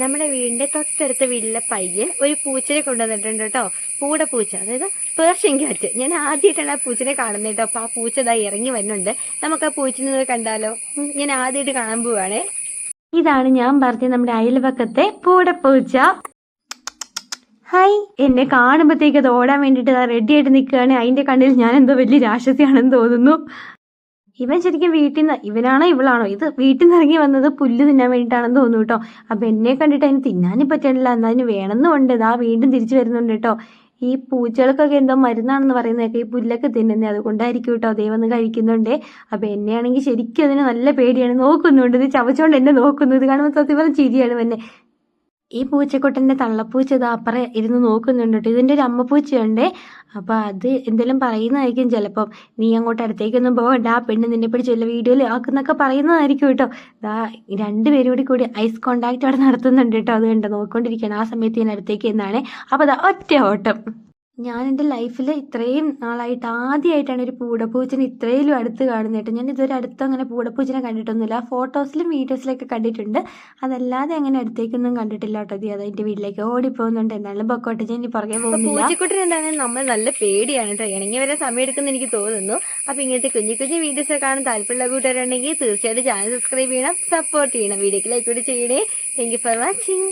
നമ്മുടെ വീടിന്റെ തൊട്ടടുത്ത വീട്ടിലെ പയ്യൻ ഒരു പൂച്ചനെ കൊണ്ടുവന്നിട്ടുണ്ട് കേട്ടോ. പൂട പൂച്ച. അതായത് പേർഷ്യൻ ക്യാറ്റ്. ഞാൻ ആദ്യമായിട്ടാണ് ആ പൂച്ചനെ കാണുന്നത് കേട്ടോ. അപ്പൊ ആ പൂച്ച ഇതാ ഇറങ്ങി വരുന്നുണ്ട്. നമുക്ക് ആ പൂച്ചനെ കണ്ടാലോ? ഞാൻ ആദ്യമായിട്ട് കാണാൻ പോവാണേ. ഇതാണ് ഞാൻ പറഞ്ഞ നമ്മുടെ അയൽപക്കത്തെ പൂച്ച. ഹായ്. എന്നെ കാണുമ്പോഴത്തേക്ക് അത് ഓടാൻ വേണ്ടിയിട്ട് റെഡി ആയിട്ട് നിൽക്കുകയാണ് അതിന്റെ കണ്ണിൽ ഞാൻ എന്തോ വലിയ രാക്ഷസിയാണെന്ന് തോന്നുന്നു. ഇവൻ ശരിക്കും വീട്ടിൽ നിന്ന് ഇവനാണോ ഇവളാണോ? ഇത് വീട്ടിൽ നിന്ന് ഇറങ്ങി വന്നത് പുല്ല് തിന്നാൻ വേണ്ടിയിട്ടാണെന്ന് തോന്നുന്നു കേട്ടോ അപ്പൊ എന്നെ കണ്ടിട്ട് അതിന് തിന്നാനും പറ്റണില്ല. എന്നാൽ അതിന് വേണമെന്നുണ്ട്. ഇതാ വീണ്ടും തിരിച്ചു വരുന്നുണ്ട് കേട്ടോ ഈ പൂച്ചകൾക്കൊക്കെ എന്തോ മരുന്നാണെന്ന് പറയുന്നതൊക്കെ ഈ പുല്ലൊക്കെ തിന്നുന്നത് അതുകൊണ്ടായിരിക്കും കേട്ടോ ദൈവം കഴിക്കുന്നുണ്ട്. അപ്പൊ എന്നെയാണെങ്കിൽ ശരിക്കും അതിന് നല്ല പേടിയാണ്. നോക്കുന്നുണ്ട്. ഇത് ചവച്ചോണ്ട് എന്നെ നോക്കുന്നു. ഇത് കാണുമ്പോൾ സത്യം പറഞ്ഞ ചിരിയാണ് എന്നെ ഈ പൂച്ചക്കുട്ടന്റെ തള്ളപ്പൂച്ച ഇത് അപ്പുറം ഇരുന്ന് നോക്കുന്നുണ്ട് കേട്ടോ ഇതിന്റെ ഒരു അമ്മപ്പൂച്ചയുണ്ടേ. അപ്പോൾ അത് എന്തെങ്കിലും പറയുന്നതായിരിക്കും ചിലപ്പം. നീ അങ്ങോട്ട് അടുത്തേക്കൊന്നും പോകണ്ട ആ പെണ്ണ് നിന്നെ പിടിച്ച് വല്ല വീഡിയോയിൽ ആക്കുന്നൊക്കെ പറയുന്നതായിരിക്കും കേട്ടോ ഇതാ രണ്ടുപേരും കൂടി കൂടി ഐസ് കോണ്ടാക്ട് അവിടെ നടത്തുന്നുണ്ട് കേട്ടോ അത് കണ്ടോ നോക്കിക്കൊണ്ടിരിക്കുകയാണ് ആ സമയത്ത് ഞാൻ അടുത്തേക്ക് എന്നാണ്. അപ്പോൾ അതാ ഒറ്റ ഓട്ടം. ഞാൻ എന്റെ ലൈഫിൽ ഇത്രയും നാളായിട്ട് ആദ്യമായിട്ടാണ് ഒരു പൂടപ്പൂച്ചനെ ഇത്രയും അടുത്ത് കാണുന്നത് കേട്ടോ ഞാൻ ഇതുവരെ അടുത്ത് അങ്ങനെ പൂടപ്പൂച്ചനെ കണ്ടിട്ടൊന്നുമില്ല. ഫോട്ടോസിലും വീഡിയോസിലൊക്കെ കണ്ടിട്ടുണ്ട്. അതല്ലാതെ അങ്ങനെ അടുത്തേക്കൊന്നും കണ്ടിട്ടില്ല കേട്ടോ ഇത് അതിന്റെ വീട്ടിലേക്ക്. ഓടിപ്പോകുന്നുണ്ട്. എന്നാലും പൊക്കോട്ടെ ഞാൻ ഇനി പുറകെ പോകുന്നില്ല. എന്താണ് നമ്മൾ നല്ല പേടിയാണ് കേട്ടോ ഇണങ്ങി വരെ സമയം എടുക്കുന്ന എനിക്ക് തോന്നുന്നു. അപ്പോൾ ഇങ്ങനത്തെ കുഞ്ഞു കുഞ്ഞു വീഡിയോസ് കാണാൻ താല്പര്യമുള്ള കൂട്ടുകാരുണ്ടെങ്കിൽ തീർച്ചയായിട്ടും ചാനൽ സബ്സ്ക്രൈബ് ചെയ്യണം സപ്പോർട്ട് ചെയ്യണം. വീഡിയോക്ക് ലൈക്ക് കൂടി ചെയ്യണേ. Thank you for watching